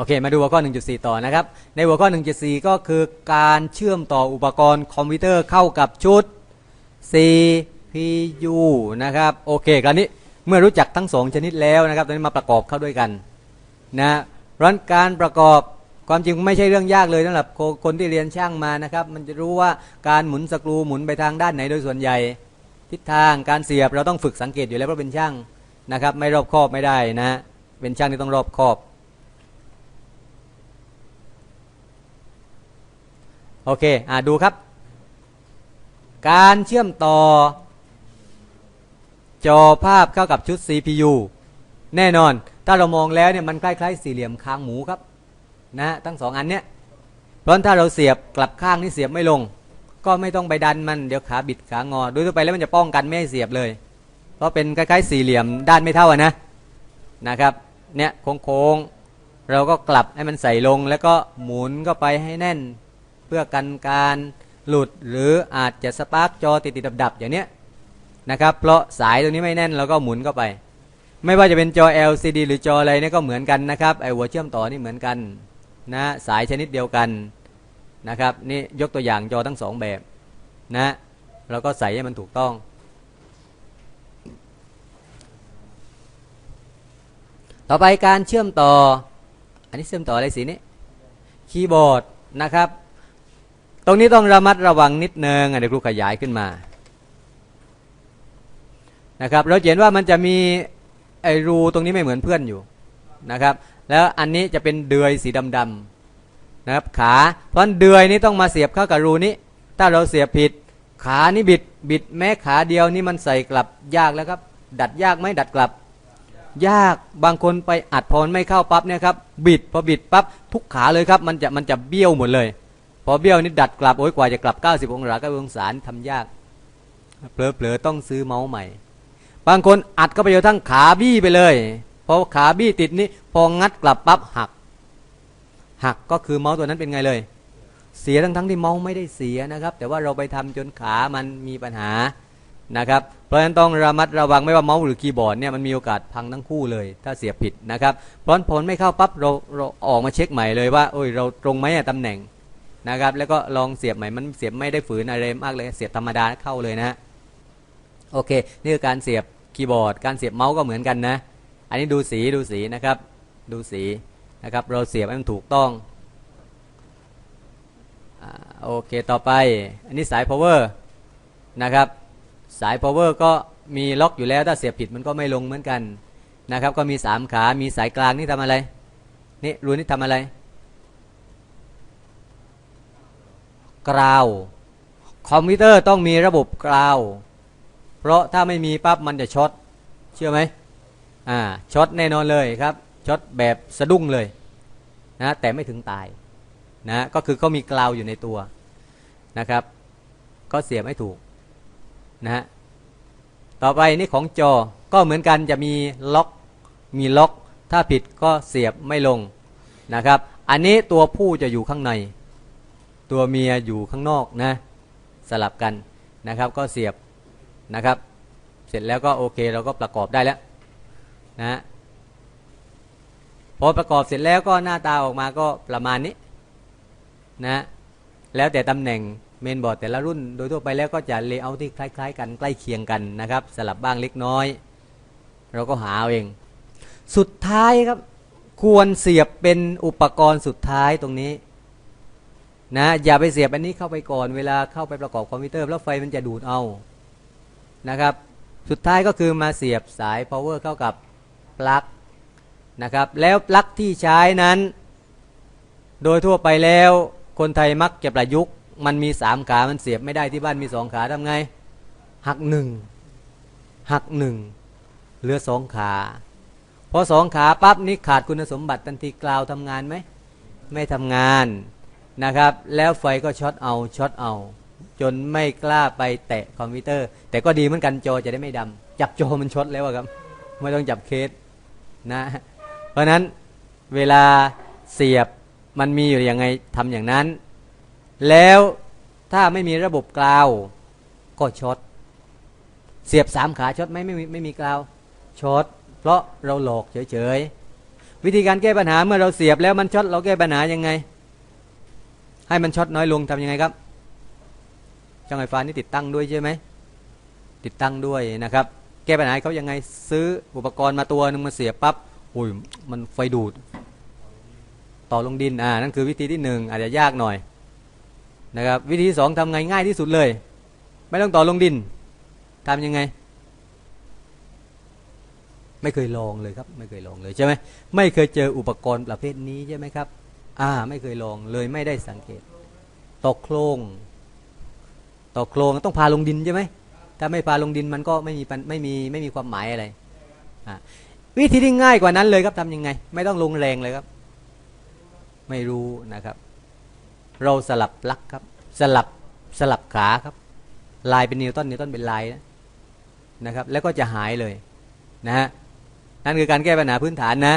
โอเค มาดูหัวข้อ 1.4 ต่อนะครับ ในหัวข้อ 1.4 ก็คือการเชื่อมต่ออุปกรณ์คอมพิวเตอร์เข้ากับชุด CPU นะครับ โอเคคราวนี้เมื่อรู้จักทั้งสองชนิดแล้วนะครับ ตอนนี้มาประกอบเข้าด้วยกันนะรันการประกอบความจริงไม่ใช่เรื่องยากเลยสำหรับคนที่เรียนช่างมานะครับ มันจะรู้ว่าการหมุนสกรูหมุนไปทางด้านไหนโดยส่วนใหญ่ ทิศทางการเสียบเราต้องฝึกสังเกตอยู่แล้วเพราะเป็นช่างนะครับ ไม่รอบคอบไม่ได้นะ เป็นช่างที่ต้องรอบคอบ โอเคอ่าดูครับ การเชื่อมต่อ จอภาพเข้ากับชุด CPU แน่นอน ถ้าเรามองแล้วเนี่ยมันคล้ายๆสี่เหลี่ยมคางหมูครับนะทั้งสองอันเนี้ยเพราะถ้าเราเสียบกลับข้างนี่เสียบไม่ลง ก็ไม่ต้องไปดันมันเดี๋ยวขาบิดขางอโดยทั่วไปแล้วมันจะป้องกันไม่ให้เสียบเลย เพราะเป็นคล้ายๆสี่เหลี่ยมด้านไม่เท่านะนะครับเนี่ยโค้งๆเราก็กลับให้มันใส่ลงแล้วก็หมุนเข้าไปให้แน่น เพื่อกันการหลุดหรืออาจจะสปาร์กจอติดๆดับๆอย่างเนี้ยนะครับ เพราะสายตรงนี้ไม่แน่นเราก็หมุนเข้าไป ไม่ว่าจะเป็นจอ LCD หรือจออะไรเนี่ยก็เหมือนกันนะครับไอหัวเชื่อมต่อนี่เหมือนกันนะสายชนิดเดียวกันนะครับนี่ยกตัวอย่างจอทั้งสองแบบนะเราก็ใส่ให้มันถูกต้อง ต่อไปการเชื่อมต่อ อันนี้เชื่อมต่ออะไรสีนี้คีย์บอร์ดนะครับ ตรงนี้ต้องระมัดระวังนิดนึงอะเดี๋ยวครูขยายขึ้นมานะครับ เราเห็นว่ามันจะมีไอรูตรงนี้ไม่เหมือนเพื่อนอยู่นะครับ แล้วอันนี้จะเป็นเดือยสีดำๆนะครับขาเพราะเดือยนี้ต้องมาเสียบเข้ากับรูนี้ ถ้าเราเสียบผิด ขานี่บิดบิดแม้ขาเดียวนี่มันใส่กลับยากแล้วครับ ดัดยากไหมดัดกลับ ยากบางคนไปอัดพอมันไม่เข้าปั๊บเนี่ยครับบิดพอบิดปั๊บทุกขาเลยครับ มันจะมันจะเบี้ยวหมดเลย พอเบี้ยวนี่ดัดกลับโอ้ยกว่าจะกลับ 90 องศา90องศานี่ทำยากเผลอๆต้องซื้อเมาส์ใหม่ บางคนอัดก็ไปจนทั้งขาบี้ไปเลยพอขาบี้ติดนี่พองัดกลับปั๊บหัก หักก็คือเมาส์ตัวนั้นเป็นไงเลย เสียทั้งทั้งที่เมาส์ไม่ได้เสียนะครับ แต่ว่าเราไปทำจนขามันมีปัญหานะครับ เพราะฉะนั้นต้องระมัดระวังไม่ว่าเมาส์หรือคีย์บอร์ดเนี่ยมันมีโอกาสพังทั้งคู่เลย ถ้าเสียบผิดนะครับเพราะผลไม่เข้าปั๊บเราเราออกมาเช็คใหม่เลยว่าโอ้ยเราตรงไหมตำแหน่ง นะครับ แล้วก็ลองเสียบใหม่มันเสียบไม่ได้ฝืนอะไรมากเลยเสียบธรรมดาเข้าเลยนะโอเค นี่คือการเสียบคีย์บอร์ด การเสียบเมาส์ก็เหมือนกันนะ อันนี้ดูสีดูสีนะครับ ดูสีนะครับ เราเสียบให้มันถูกต้องอโอเคต่อไป อันนี้สาย power นะครับ สาย power ก็มีล็อกอยู่แล้วถ้าเสียบผิดมันก็ไม่ลงเหมือนกันนะครับ ก็มีสามขา มีสายกลางนี่ทำอะไร นี่รูนี่ทำอะไร กราว คอมพิวเตอร์ต้องมีระบบกราว เพราะถ้าไม่มีปั๊บมันจะช็อตเชื่อไหมอ่าช็อตแน่นอนเลยครับช็อตแบบสะดุ้งเลยนะแต่ไม่ถึงตายนะก็คือเขามีกราวอยู่ในตัวนะครับ ก็เสียบไม่ถูกนะฮะต่อไปนี่ของจอก็เหมือนกันจะมีล็อกมีล็อก ถ้าผิดก็เสียบไม่ลงนะครับ อันนี้ตัวผู้จะอยู่ข้างใน ตัวเมียอยู่ข้างนอกนะสลับกันนะครับก็เสียบนะครับ เสร็จแล้วก็โอเคเราก็ประกอบได้แล้วนะพอประกอบเสร็จแล้วก็หน้าตาออกมาก็ประมาณนี้นะแล้วแต่ตำแหน่งเมนบอร์ดแต่ละรุ่นโดยทั่วไปแล้วก็จะเลเยอร์ที่คล้าย ๆ กันใกล้เคียงกันนะครับ สลับบ้างเล็กน้อย เราก็หาเอาเอง สุดท้ายครับ ควรเสียบเป็นอุปกรณ์สุดท้ายตรงนี้ นะอย่าไปเสียบอันนี้เข้าไปก่อนเวลาเข้าไปประกอบคอมพิวเตอร์แล้วไฟมันจะดูดเอานะครับ สุดท้ายก็คือมาเสียบสาย power เข้ากับปลั๊กนะครับแล้วปลั๊กที่ใช้นั้น โดยทั่วไปแล้วคนไทยมักจะประยุกต์มันมีสามขา มันเสียบไม่ได้ที่บ้านมีสองขาทำไง หักหนึ่งหักหนึ่งเหลือสองขาพอสองขาปั๊บนี่ขาดคุณสมบัติทันทีกล่าวทำงานไหม ไม่ทำงาน นะครับ แล้วไฟก็ช็อตเอาช็อตเอา จนไม่กล้าไปแตะคอมพิวเตอร์ แต่ก็ดีเหมือนกันจอจะได้ไม่ดำจับจอมันช็อตแล้วครับ ไม่ต้องจับเคสนะ เพราะนั้นเวลาเสียบมันมีอยู่ยังไงทำอย่างนั้น แล้วถ้าไม่มีระบบกราวก็ช็อตเสียบสามขาช็อตไหมไม่มีไม่มีกราวช็อตเพราะเราหลอกเฉยๆวิธีการแก้ปัญหาเมื่อเราเสียบแล้วมันช็อตเราแก้ปัญหายังไง ให้มันช็อตน้อยลงทำยังไงครับช่างไฟฟ้านี่ติดตั้งด้วยใช่ไหมติดตั้งด้วยนะครับ แก้ปัญหาเขายังไงซื้ออุปกรณ์มาตัวหนึงมาเสียปั๊บอุ้ยมันไฟดูด ต่อลงดินอ่านั่นคือวิธีที่หนึ่งอาจจะยากหน่อยนะครับวิธีที่สองทำไงง่ายที่สุดเลย ไม่ต้องต่อลงดินทำยังไง ไม่เคยลองเลยครับ ไม่เคยลองเลยใช่ไหมไม่เคยเจออุปกรณ์ประเภทนี้ใช่ไหมครับ อ่า ไม่เคยลองเลยไม่ได้สังเกต ตกโครงตกโครงต้องพาลงดินใช่ไหมถ้าไม่พาลงดินมันก็ไม่มีปัญไม่มีไม่มีความหมายอะไรอ่าวิธีที่ง่ายกว่านั้นเลยครับทำยังไง ไม่ต้องลงแรงเลยครับ ไม่รู้นะครับ เราสลับลักครับ สลับสลับขาครับ ลายเป็นนิวตันนิวตันเป็นลายนะนะครับ แล้วก็จะหายเลยนะฮะนั่นคือการแก้ปัญหาพื้นฐานนะ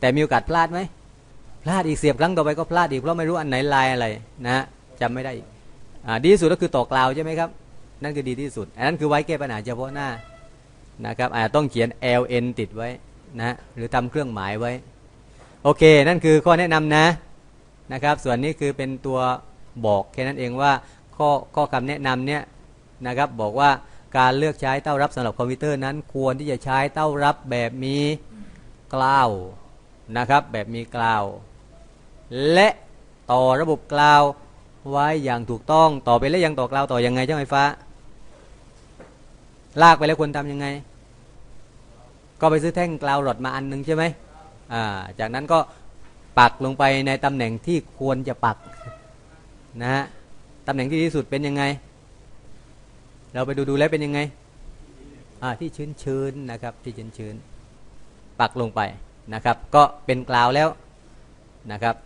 แต่มีโอกาสพลาดไหม พลาดอีกเสียบครั้งต่อไปก็พลาดอีกเพราะไม่รู้อันไหนลายอะไรนะจำไม่ได้อีกดีที่สุดก็คือต่อกล่าวใช่ไหมครับ นั่นคือดีที่สุด อันนั้นคือไว้แก้ปัญหาเฉพาะหน้านะครับอาจจะต้องเขียน ln ติดไว้นะหรือทำเครื่องหมายไว้ โอเค นั่นคือข้อแนะนำนะนะครับ ส่วนนี้คือเป็นตัวบอกแค่นั้นเองว่าข้อข้อคำแนะนำเนี่ยนะครับบอกว่าการเลือกใช้เต้ารับสำหรับคอมพิวเตอร์นั้น ควรที่จะใช้เต้ารับแบบมีกล้าวนะครับ แบบมีกล้าว และต่อระบบกล้าวไว้อย่างถูกต้องต่อไปแล้วยังต่อกล้าวต่อยังไงเจ้าไฟฟ้า ลากไปแล้วควรทำยังไง ก็ไปซื้อแท่งกล่าวหลอดมาอันหนึงใช่ไหมอ่าจากนั้นก็ปักลงไปในตำแหน่งที่ควรจะปักนะฮะตำแหน่งที่ดีสุดเป็นยังไง เราไปดูดูแล้วเป็นยังไงอ่าที่ชื้นชื้นนะครับที่ชื้นชื้นปักลงไปนะครับ ก็เป็นกล่าวแล้วนะครับ